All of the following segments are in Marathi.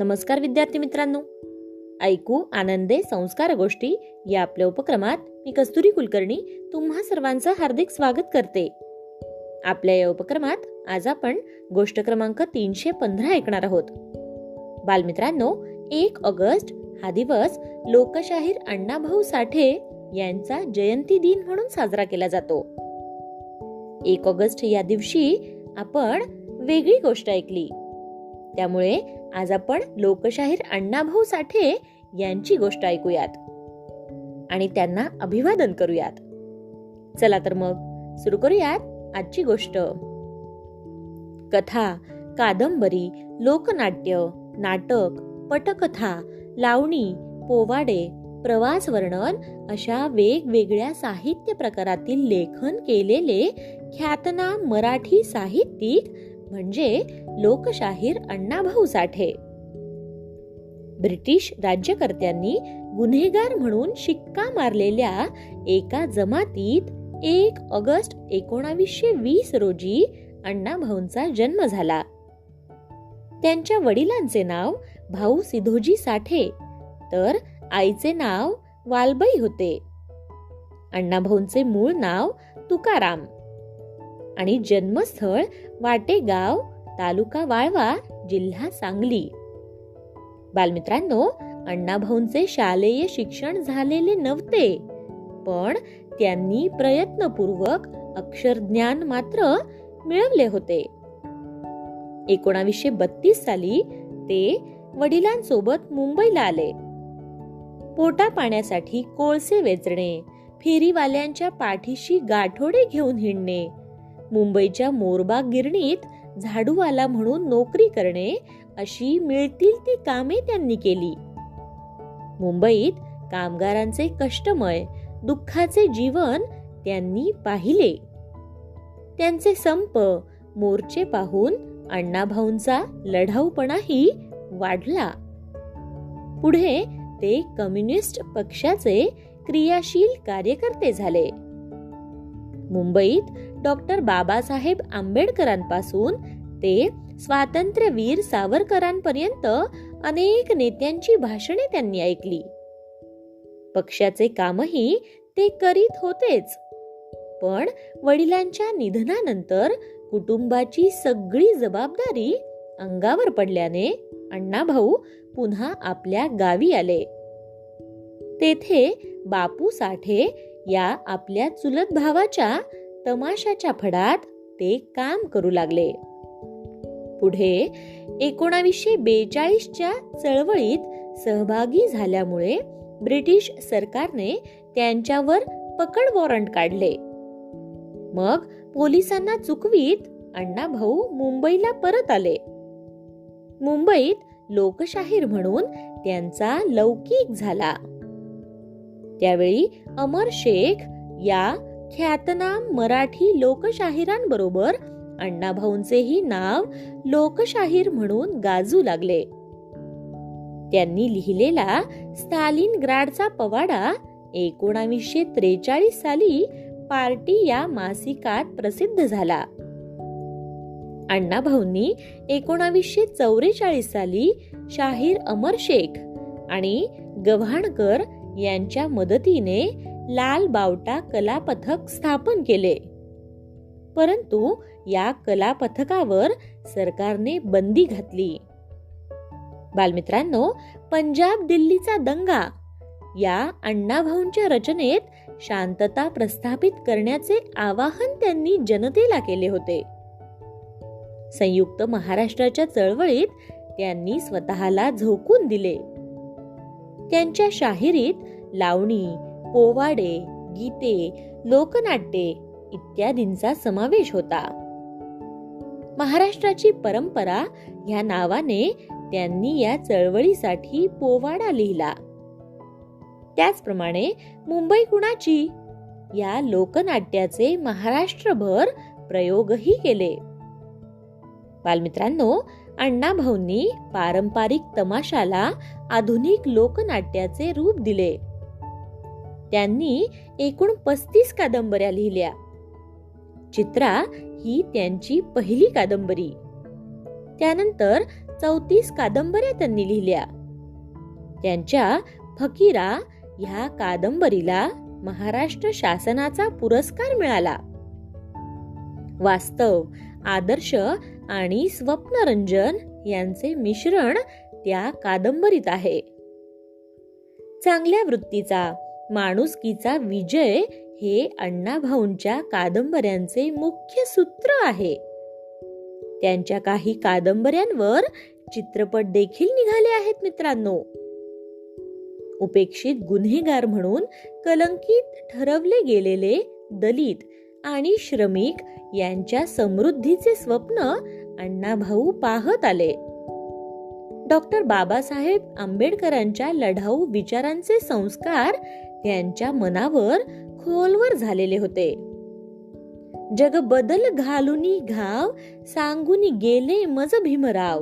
नमस्कार विद्यार्थी मित्रांनो. ऐकू आनंदे संस्कार गोष्टी या आपल्या उपक्रमात मी कस्तुरी कुलकर्णी तुम्हा सर्वांचं हार्दिक स्वागत करते. आपल्या या उपक्रमात आज आपण गोष्ट क्रमांक तीनशे पंधरा ऐकणार आहोत. बालमित्रांनो एक ऑगस्ट हा दिवस लोकशाहीर अण्णाभाऊ साठे यांचा जयंती दिन म्हणून साजरा केला जातो. एक ऑगस्ट या दिवशी आपण वेगळी गोष्ट ऐकली. त्यामुळे आज आपण लोकशाहीर अण्णाभाऊ साठे यांची गोष्ट ऐकूयात. आणि त्यांना अभिवादन करूयात. चला तर मग सुरू करूयात आजची गोष्ट. कथा कादंबरी लोकनाट्य नाटक पटकथा लावणी पोवाडे प्रवास वर्णन अशा वेगवेगळ्या साहित्य प्रकारातील लेखन केलेले ख्यातनाम मराठी साहित्यिक म्हणजे लोकशाहीर अण्णाभाऊ साठे. ब्रिटिश राज्यकर्त्यांनी गुन्हेगार म्हणून शिक्का मारलेल्या एका जमातीत एक ऑगस्ट एकोणावीसशे वीस रोजी अण्णाभाऊंचा जन्म झाला. त्यांच्या वडिलांचे नाव भाऊ सिधोजी साठे तर आईचे नाव वालबाई होते. अण्णाभाऊंचे मूळ नाव तुकाराम. आणि जन्मस्थळ वाटेगाव तालुका वाळवा जिल्हा सांगली. बालमित्रांनो अण्णाभाऊंचे शालेय शिक्षण झालेले नव्हते पण त्यांनी प्रयत्नपूर्वक अक्षरज्ञान मात्र मिळवले होते. एकोणावीसशे बत्तीस साली ते वडिलांसोबत मुंबईला आले. पोटा पाण्यासाठी कोळसे वेचणे फेरीवाल्यांच्या पाठीशी गाठोडे घेऊन हिंडणे मुंबईच्या मोरबाग गिरणीत झाडूवाला म्हणून नोकरी करणे अशी मिळतील ती कामे त्यांनी केली. मुंबईत कामगारांचे कष्टमय दुःखाचे जीवन त्यांनी पाहिले. त्यांचे संप मोर्चे पाहून अण्णाभाऊंचा लढाऊपणाही वाढला. पुढे ते कम्युनिस्ट पक्षाचे क्रियाशील कार्यकर्ते झाले. मुंबईत डॉक्टर बाबासाहेब आंबेडकरांपासून ते स्वातंत्र्यवीर सावरकरांपर्यंत अनेक नेत्यांची भाषणे त्यांनी ऐकली. पक्षाचे कामही ते करीत होतेच. पण वडिलांच्या निधनानंतर कुटुंबाची सगळी जबाबदारी अंगावर पडल्याने अण्णाभाऊ पुन्हा आपल्या गावी आले. तेथे बापू साठे या आपल्या चुलत भावाच्या तमाशाच्या फडात ते काम करू लागले. पुढे एकोणावीसशे बेचाळीसच्या चळवळीत सहभागी झाल्यामुळे ब्रिटिश सरकारने त्यांच्यावर पकड वॉरंट काढले. मग पोलिसांना चुकवीत अण्णाभाऊ मुंबईला परत आले. मुंबईत लोकशाहीर म्हणून त्यांचा लौकिक झाला. त्यावेळी अमर शेख या ख्यातनाम मराठी लोकशाहिरांबरोबर अण्णाभाऊंचेही नाव लोकशाहीर म्हणून गाजू लागले. त्यांनी लिहिलेला स्टालिन ग्राडचा पवाडा एकोणावीसशे त्रेचाळीस साली पार्टी या मासिकात प्रसिद्ध झाला. अण्णाभाऊंनी एकोणावीसशे चौवेचाळीस साली शाहीर अमर शेख आणि गव्हाणकर यांच्या मदतीने लाल बावटा कलापथक स्थापन केले. परंतु या कलापथकावर सरकारने बंदी घातली. बालमित्रांनो पंजाब दिल्लीचा दंगा. या अण्णाभाऊंच्या रचनेत शांतता प्रस्थापित करण्याचे आवाहन त्यांनी जनतेला केले होते. संयुक्त महाराष्ट्राच्या चळवळीत त्यांनी स्वतःला झोकून दिले. त्यांच्या शाहिरीत लावणी पोवाडे गीते लोकनाट्ये इत्यादींचा समावेश होता. महाराष्ट्राची परंपरा या नावाने त्यांनी या चळवळीसाठी पोवाडा लिहिला. त्याचप्रमाणे मुंबई कुणाची? या लोकनाट्याचे महाराष्ट्रभर प्रयोगही केले. बालमित्रांनो अण्णाभाऊंनी पारंपरिक तमाशाला आधुनिक लोकनाट्याचे रूप दिले. त्यांनी एकूण पस्तीस कादंबऱ्या लिहिल्या. चित्रा ही त्यांची पहिली कादंबरी. त्यानंतर चौतीस कादंबऱ्या त्यांनी लिहिल्या. त्यांच्या फकीरा ह्या कादंबरीला महाराष्ट्र शासनाचा पुरस्कार मिळाला. वास्तव आदर्श आणि स्वप्नरंजन यांचे मिश्रण त्या कादंबरीत आहे. चांगल्या वृत्तीचा माणुसकीचा विजय हे अण्णाभाऊंच्या कादंबऱ्यांचे मुख्य सूत्र आहे. त्यांच्या काही कादंबऱ्यांवर चित्रपट देखील निघाले आहेत मित्रांनो. उपेक्षित गुन्हेगार म्हणून कलंकित ठरवले गेलेले दलित आणि श्रमिक यांच्या समृद्धीचे स्वप्न अण्णाभाऊ पाहत आले. डॉक्टर बाबासाहेब आंबेडकरांच्या लढाऊ विचारांचे संस्कार त्यांच्या मनावर खोलवर झालेले होते. जग बदल घालुनी घाव सांगून गेले मज भीमराव.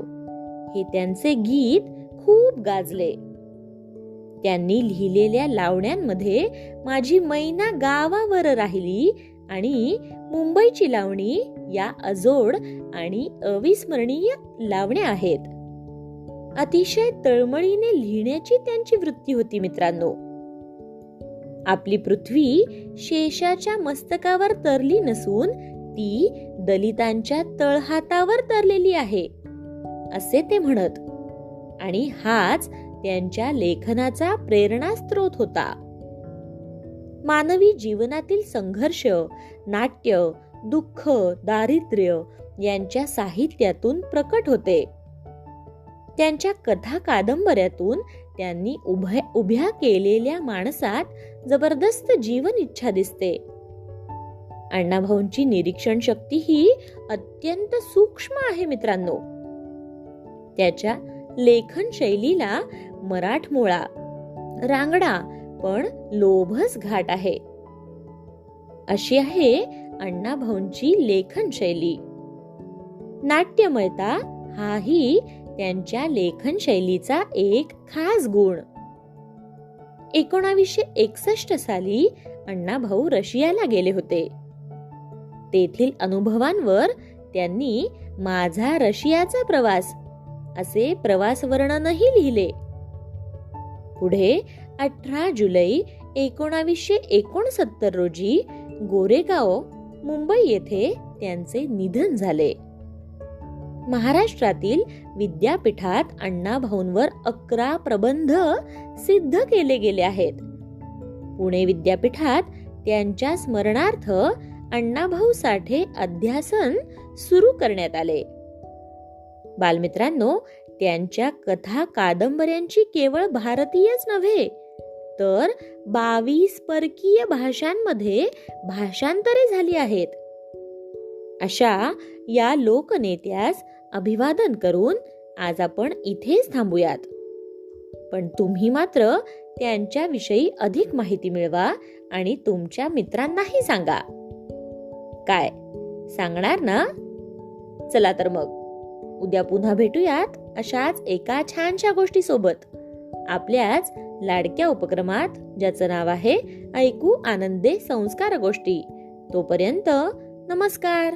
हे त्यांचे गीत खूप गाजले. त्यांनी लिहिलेल्या लावण्यांमध्ये माझी मैना गावावर राहिली आणि मुंबईची लावणी या अजोड आणि अविस्मरणीय लावण्या आहेत. अतिशय तळमळीने लिहिण्याची त्यांची वृत्ती होती मित्रांनो. आपली पृथ्वी शेषाच्या मस्तकावर तरली नसून ती दलितांच्या तळहातावर तरलेली आहे असे ते म्हणत. आणि हाच त्यांच्या लेखनाचा प्रेरणास्त्रोत होता. मानवी जीवनातील संघर्ष नाट्य दुःख दारिद्र्य यांच्या साहित्यातून प्रकट होते. त्यांच्या कथा कादंबऱ्यातून त्यांनी उभ्या उभ्या केलेल्या माणसात जबरदस्त जीवन इच्छा दिसते. अण्णाभाऊंची निरीक्षण शक्ती ही अत्यंत सूक्ष्म आहे मित्रांनो. त्याच्या लेखन शैलीला मराठमोळा रांगडा पण लोभस घाट आहे. अशी आहे अण्णाभाऊंची लेखन शैली नाट्यमयता हाही त्यांच्या लेखन शैलीचा एक खास गुण. एकोणावीसशे एकसष्ट साली अण्णाभाऊ रशियाला गेले होते. तेथील अनुभवांवर त्यांनी माझा रशियाचा प्रवास असे प्रवास वर्णनही लिहिले. पुढे अठरा जुलै एकोणावीसशे एकोणसत्तर रोजी गोरेगाव मुंबई येथे त्यांचे निधन झाले. महाराष्ट्रातील विद्यापीठात अण्णाभाऊंवर अकरा प्रबंध सिद्ध केले गेले आहेत. पुणे विद्यापीठात त्यांच्या स्मरणार्थ अण्णाभाऊ साठे अध्यासन सुरू करण्यात आले. बालमित्रांनो त्यांच्या कथा कादंबऱ्यांची केवळ भारतीयच नव्हे तर बावीस परकीय भाषांमध्ये भाषांतरे झाली आहेत. अशा या लोकनेत्यास अभिवादन करून आज आपण इथेच थांबूयात. पण तुम्ही मात्र त्यांच्याविषयी अधिक माहिती मिळवा आणि तुमच्या मित्रांनाही सांगा. काय? सांगणार ना? चला तर मग. उद्या पुन्हा भेटूयात अशाच एका छानशा गोष्टी सोबत. आपल्याच लाडक्या उपक्रमात ज्याचं नाव आहे ऐकू आनंदे संस्कार गोष्टी. तोपर्यंत नमस्कार.